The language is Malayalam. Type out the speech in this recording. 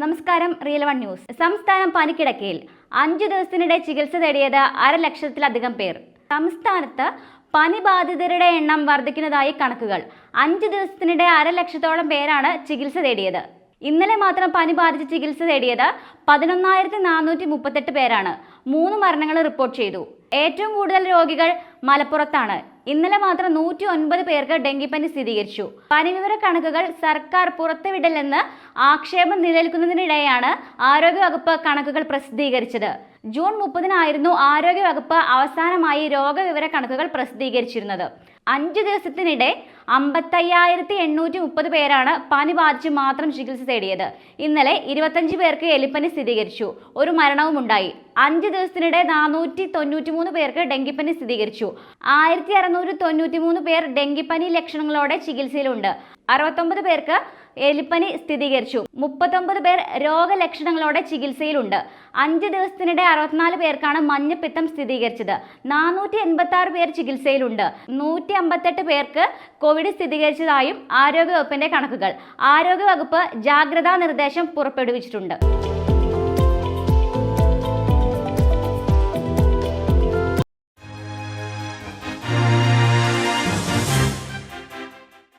നമസ്കാരം റിയൽ വൺ ന്യൂസ്. സംസ്ഥാനം പനിക്കിടക്കയിൽ. അഞ്ചു ദിവസത്തിനിടെ ചികിത്സ തേടിയത് അര ലക്ഷത്തിലധികം പേർ. സംസ്ഥാനത്ത് പനി ബാധിതരുടെ എണ്ണം വർദ്ധിക്കുന്നതായി കണക്കുകൾ. അഞ്ച് ദിവസത്തിനിടെ അര ലക്ഷത്തോളം പേരാണ് ചികിത്സ തേടിയത്. ഇന്നലെ മാത്രം പനി ബാധിച്ച് ചികിത്സ തേടിയത് പതിനൊന്നായിരത്തി നാനൂറ്റി മുപ്പത്തെട്ട് പേരാണ്. മൂന്ന് മരണങ്ങൾ റിപ്പോർട്ട് ചെയ്തു. ഏറ്റവും കൂടുതൽ രോഗികൾ മലപ്പുറത്താണ്. ഇന്നലെ മാത്രം നൂറ്റി ഒൻപത് പേർക്ക് ഡെങ്കിപ്പനി സ്ഥിരീകരിച്ചു. പനിവിവര കണക്കുകൾ സർക്കാർ പുറത്തുവിടില്ലെന്ന് ആക്ഷേപം നിലനിൽക്കുന്നതിനിടെയാണ് ആരോഗ്യവകുപ്പ് കണക്കുകൾ പ്രസിദ്ധീകരിച്ചത്. ജൂൺ മുപ്പതിനായിരുന്നു ആരോഗ്യവകുപ്പ് അവസാനമായി രോഗവിവര കണക്കുകൾ പ്രസിദ്ധീകരിച്ചിരുന്നത്. അഞ്ചു ദിവസത്തിനിടെ അമ്പത്തയ്യായിരത്തി എണ്ണൂറ്റി മുപ്പത് പേരാണ് പനി ബാധിച്ച് മാത്രം ചികിത്സ തേടിയത്. ഇന്നലെ ഇരുപത്തഞ്ച് പേർക്ക് എലിപ്പനി സ്ഥിരീകരിച്ചു. ഒരു മരണവും ഉണ്ടായി അഞ്ച് ദിവസത്തിനിടെ നാനൂറ്റി തൊണ്ണൂറ്റി മൂന്ന് പേർക്ക് ഡെങ്കിപ്പനി സ്ഥിരീകരിച്ചു. ആയിരത്തി അറുന്നൂറ്റി തൊണ്ണൂറ്റി മൂന്ന് പേർ ഡെങ്കിപ്പനി ലക്ഷണങ്ങളോടെ ചികിത്സയിലുണ്ട്. അറുപത്തൊമ്പത് പേർക്ക് എലിപ്പനി സ്ഥിരീകരിച്ചു. മുപ്പത്തൊമ്പത് പേർ രോഗലക്ഷണങ്ങളോടെ ചികിത്സയിലുണ്ട്. അഞ്ച് ദിവസത്തിനിടെ അറുപത്തിനാല് പേർക്കാണ് മഞ്ഞപ്പിത്തം സ്ഥിരീകരിച്ചത്. നാനൂറ്റി എൺപത്തി ആറ് പേർ ചികിത്സയിലുണ്ട്. നൂറ്റി അമ്പത്തെട്ട് പേർക്ക് കോവിഡ് സ്ഥിരീകരിച്ചതായും ആരോഗ്യവകുപ്പിന്റെ കണക്കുകൾ. ആരോഗ്യവകുപ്പ് ജാഗ്രതാ നിർദ്ദേശം പുറപ്പെടുവിച്ചിട്ടുണ്ട്.